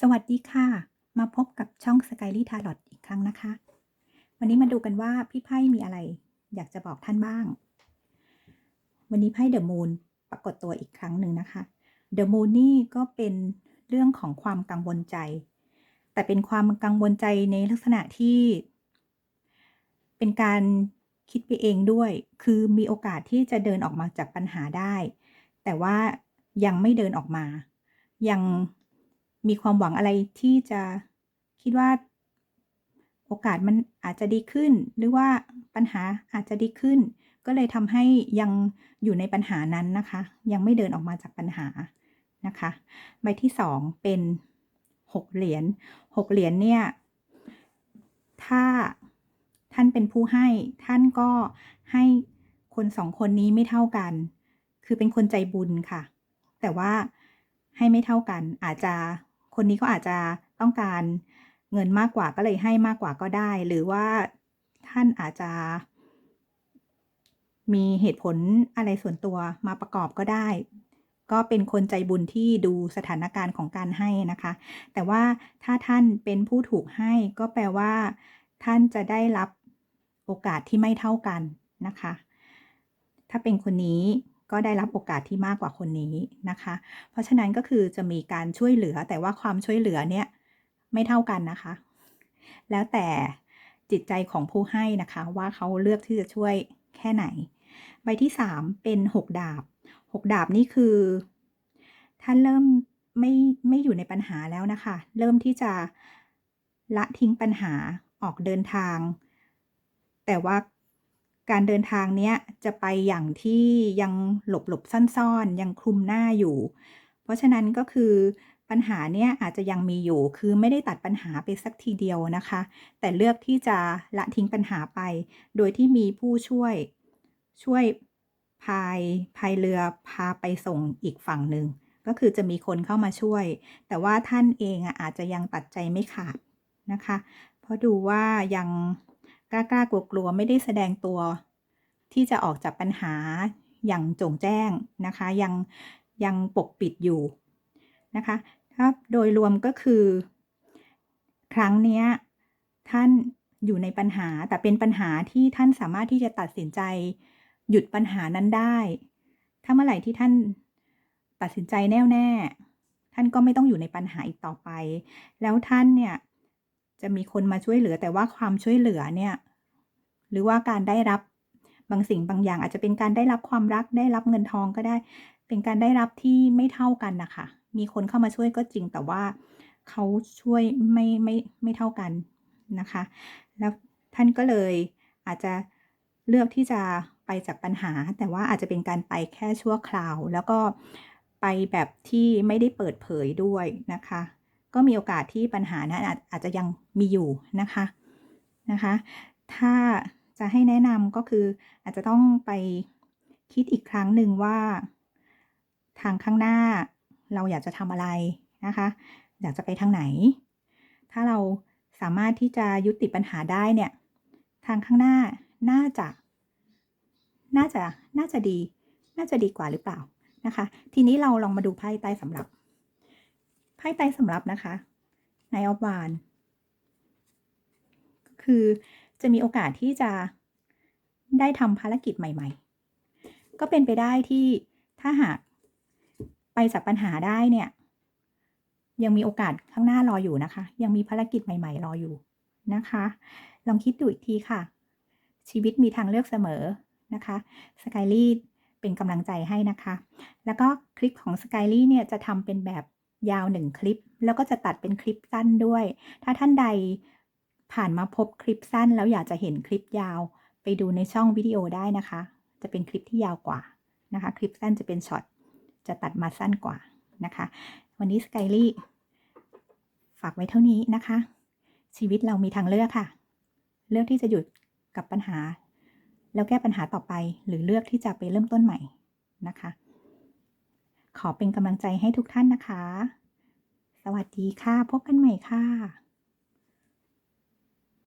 สวัสดีค่ะ มาพบกับช่อง Skyly Tarot อีกครั้งนะคะ วันนี้มาดูกันว่าพี่ไพ่มีอะไร อยากจะบอกท่านบ้าง วันนี้ไพ่เดอะมูนปรากฏตัวอีกครั้งหนึ่งนะคะเดอะมูนนี่ก็เป็นเรื่องของความกังวลใจ แต่เป็นความกังวลใจในลักษณะที่ เป็นการคิดไปเองด้วย คือมีโอกาสที่จะเดินออกมาจากปัญหาได้ แต่ว่ายังไม่เดินออกมา ยัง มีความหวังอะไรที่จะคิดว่า โอกาสมันอาจจะดีขึ้น หรือว่าปัญหาอาจจะดีขึ้น ก็เลยทำให้ยังอยู่ในปัญหานั้นนะคะ ยังไม่เดินออกมาจากปัญหานะคะ ใบที่สองเป็นหกเหรียญหกเหรียญเนี่ย ถ้าท่านเป็นผู้ให้ท่านก็ให้คนสองคนนี้ไม่เท่ากัน คือเป็นคนใจบุญค่ะ แต่ว่าให้ไม่เท่ากันอาจจะ คนนี้ก็อาจจะต้องการเงินมากกว่าก็เลยให้มากกว่าก็ได้ หรือว่าท่านอาจจะมีเหตุผลอะไรส่วนตัวมาประกอบก็ได้ ก็เป็นคนใจบุญที่ดูสถานการณ์ของการให้นะคะ แต่ว่าถ้าท่านเป็นผู้ถูกให้ก็แปลว่า ท่านจะได้รับโอกาสที่ไม่เท่ากันนะคะ ถ้าเป็นคนนี้ ก็ได้รับโอกาสที่มากกว่าคนนี้นะคะ เพราะฉะนั้นก็คือจะมีการช่วยเหลือแต่ว่าความช่วยเหลือเนี่ยไม่เท่ากันนะคะ แล้วแต่จิตใจของผู้ให้นะคะว่าเขาเลือกที่จะช่วยแค่ไหน ใบที่สามเป็นหกดาบหกดาบนี่คือท่านเริ่มไม่ไม่อยู่ในปัญหาแล้วนะคะ เริ่มที่จะละทิ้งปัญหาออกเดินทาง แต่ว่า การเดินทางเนี้ยจะไปอย่างที่ยังหลบหลบซ่อนๆ ยังคลุมหน้าอยู่ เพราะฉะนั้นก็คือปัญหาเนี้ยอาจจะยังมีอยู่ คือไม่ได้ตัดปัญหาไปสักทีเดียวนะคะ แต่เลือกที่จะละทิ้งปัญหาไป โดยที่มีผู้ช่วยช่วยพายพายเรือพาไปส่งอีกฝั่งหนึ่ง ก็คือจะมีคนเข้ามาช่วย แต่ว่าท่านเองอะอาจจะยังตัดใจไม่ขาดนะคะ เพราะดูว่ายัง กล้ากล้ากลัวกลัวไม่ได้แสดงตัวที่จะออกจากปัญหาอย่างจงแจ้งนะคะ ยังยังปกปิดอยู่นะคะถ้าโดยรวมก็คือ ครั้งเนี้ยท่านอยู่ในปัญหาแต่เป็นปัญหาที่ท่านสามารถที่จะตัดสินใจ หยุดปัญหานั้นได้ ถ้าเมื่อไหร่ที่ท่านตัดสินใจแน่วแน่ ท่านก็ไม่ต้องอยู่ในปัญหาอีกต่อไป แล้วท่านเนี่ย จะมีคนมาช่วยเหลือแต่ว่าความช่วยเหลือเนี่ย หรือว่าการได้รับบางสิ่งบางอย่างอาจจะเป็นการได้รับความรักได้รับเงินทองก็ได้ เป็นการได้รับที่ไม่เท่ากันนะคะ มีคนเข้ามาช่วยก็จริงแต่ว่าเขาช่วยไม่ไม่ไม่เท่ากันนะคะ แล้วท่านก็เลยอาจจะเลือกที่จะไปจากปัญหา แต่ว่าอาจจะเป็นการไปแค่ชั่วคราว แล้วก็ไปแบบที่ไม่ได้เปิดเผยด้วยนะคะ ก็มีโอกาสที่ปัญหานะอาจอาจจะยังมีอยู่นะคะนะคะ ถ้าจะให้แนะนำก็คืออาจจะต้องไปคิดอีกครั้งหนึ่งว่า ทางข้างหน้าเราอยากจะทำอะไรนะคะ อยากจะไปทางไหน ถ้าเราสามารถที่จะยุติปัญหาได้เนี่ย ทางข้างหน้าน่าจะ น่าจะ น่าจะดี น่าจะดีกว่าหรือเปล่านะคะ ทีนี้เราลองมาดูไพ่ใต้สำหรับ ไพ่ไตสำรับนะคะนายออฟวานคือจะมีโอกาสที่จะได้ทำภารกิจใหม่ ๆ ก็เป็นไปได้ที่ถ้าหากไปจากปัญหาได้เนี่ย ยังมีโอกาสข้างหน้ารออยู่นะคะ ยังมีภารกิจใหม่ ๆ รออยู่นะคะ ลองคิดดูอีกทีค่ะ ชีวิตมีทางเลือกเสมอนะคะสกายลี่เป็นกำลังใจให้นะคะ แล้วก็คลิปของสกายลี่เนี่ยจะทำเป็นแบบ ยาวหนึ่งคลิป แล้วก็จะตัดเป็นคลิปสั้นด้วย ถ้าท่านใดผ่านมาพบคลิปสั้น แล้วอยากจะเห็นคลิปยาว ไปดูในช่องวิดีโอได้นะคะ จะเป็นคลิปที่ยาวกว่านะคะ คลิปสั้นจะเป็นช็อตจะตัดมาสั้นกว่านะคะ วันนี้สกายลี่ฝากไว้เท่านี้นะคะ ชีวิตเรามีทางเลือกค่ะ เลือกที่จะหยุดกับปัญหา แล้วแก้ปัญหาต่อไป หรือเลือกที่จะไปเริ่มต้นใหม่นะคะ ขอเป็นกำลังใจให้ทุกท่านนะคะ สวัสดีค่ะ พบกันใหม่ค่ะ